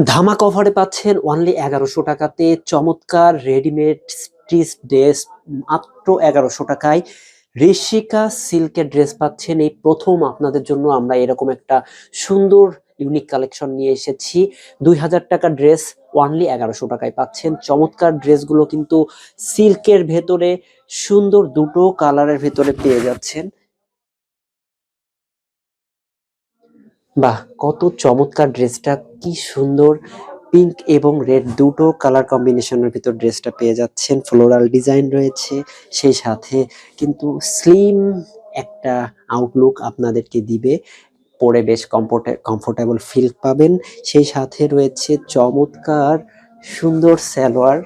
ধামাক অফারে পাচ্ছেন অনলি এগারোশো টাকাতে। চমৎকার রেডিমেড স্টিচ ড্রেস মাত্র এগারোশো টাকায়। ঋষিকা সিল্কের ড্রেস পাচ্ছেন। এই প্রথম আপনাদের জন্য আমরা এরকম একটা সুন্দর ইউনিক কালেকশন নিয়ে এসেছি। দুই হাজার টাকা ড্রেস অনলি এগারোশো টাকায় পাচ্ছেন। চমৎকার ড্রেসগুলো কিন্তু সিল্কের ভেতরে সুন্দর দুটো কালারের ভেতরে পেয়ে যাচ্ছেন। বাহ, কত চমৎকার ড্রেসটা, কি সুন্দর। পিঙ্ক এবং রেড দুটো কালার কম্বিনেশনের ভিতর ড্রেসটা পেয়ে যাচ্ছেন। ফ্লোরাল ডিজাইন রয়েছে সেই সাথে। কিন্তু স্লিম একটা আউটলুক আপনাদেরকে দিবে। পরে বেশ কমফোর্টে কমফোর্টেবল ফিল পাবেন। সেই সাথে রয়েছে চমৎকার সুন্দর সালোয়ার।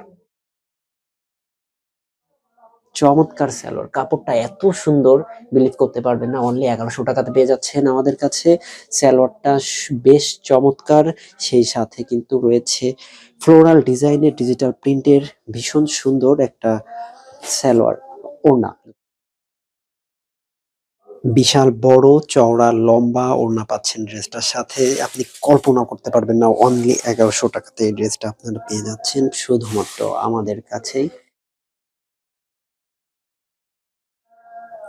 চমৎকার সালোয়ার। কাপড়টা এত সুন্দর বিলিভ করতে পারবেন না অনলি এগারোশো টাকাতে পেয়ে যাচ্ছেন আমাদের কাছে। সালোয়ারটা স- বেশ চমৎকার, সেই সাথে কিন্তু রয়েছে ফ্লোরাল ডিজাইনের ডিজিটাল প্রিন্টের ভীষণ সুন্দর একটা সালোয়ার ওড়না। বিশাল, বড়, চওড়া, লম্বা ওড়না পাচ্ছেন ড্রেসটার সাথে। আপনি কল্পনা করতে পারবেন না অনলি এগারোশো টাকাতে এই ড্রেসটা আপনারা পেয়ে যাচ্ছেন। শুধুমাত্র আমাদের কাছেই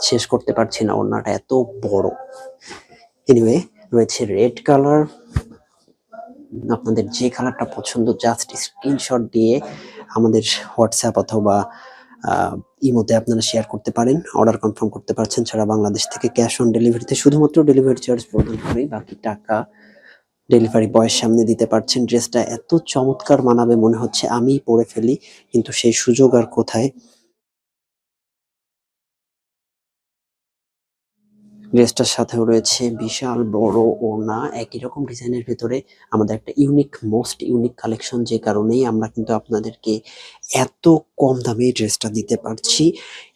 শেষ করতে পারছি না, ওড়নাটা এত বড়। এনিওয়ে রয়েছে রেড কালার আপনাদের যে কালারটা পছন্দ জাস্ট স্ক্রিনশট দিয়ে আমাদের হোয়াটসঅ্যাপ অথবা ইমোতে আপনারা শেয়ার করতে পারেন অর্ডার কনফার্ম করতে পারছেন ছাড়া বাংলাদেশ থেকে ক্যাশ অন ডেলিভারিতে শুধুমাত্র ডেলিভারি চার্জ প্রদান করে বাকি টাকা ডেলিভারি বয়ের সামনে দিতে পারছেন। ড্রেসটা এত চমৎকার মানাবে, মনে হচ্ছে আমিই পরে ফেলি, কিন্তু সেই সুযোগ আর কোথায়? ড্রেসটার সাথেও রয়েছে বিশাল বড় ওড়না। একই রকম ডিজাইনের ভেতরে আমাদের একটা ইউনিক মোস্ট ইউনিক কালেকশন যে কারণেই আমরা কিন্তু আপনাদেরকে এত কম দামে ড্রেসটা দিতে পারছি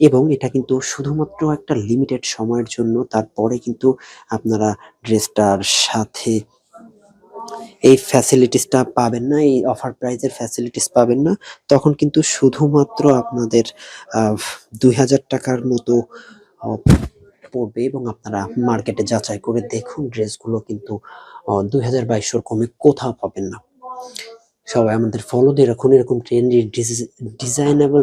এবং এটা কিন্তু শুধুমাত্র একটা লিমিটেড সময়ের জন্য। তারপরে কিন্তু আপনারা ড্রেসটার সাথে এই ফ্যাসিলিটিসটা পাবেন না, এই অফার প্রাইজের ফ্যাসিলিটিস পাবেন না। তখন কিন্তু শুধুমাত্র আপনাদের দুই হাজার টাকার মতো পড়বে এবং আপনারা মার্কেটে যাচাই করে দেখুন ড্রেসগুলো কিন্তু দুই হাজার কমে কোথাও পাবেন না। সবাই আমাদের ফলো দিয়ে রাখুন, এরকম ট্রেন্ডি ডিজাইনেবল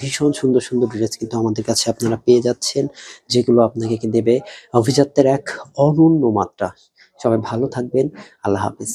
ভীষণ সুন্দর সুন্দর ড্রেস কিন্তু আমাদের কাছে আপনারা পেয়ে যাচ্ছেন, যেগুলো আপনাকে দেবে অভিজাত্যের এক অনন্য মাত্রা। সবাই ভালো থাকবেন, আল্লাহ হাফিজ।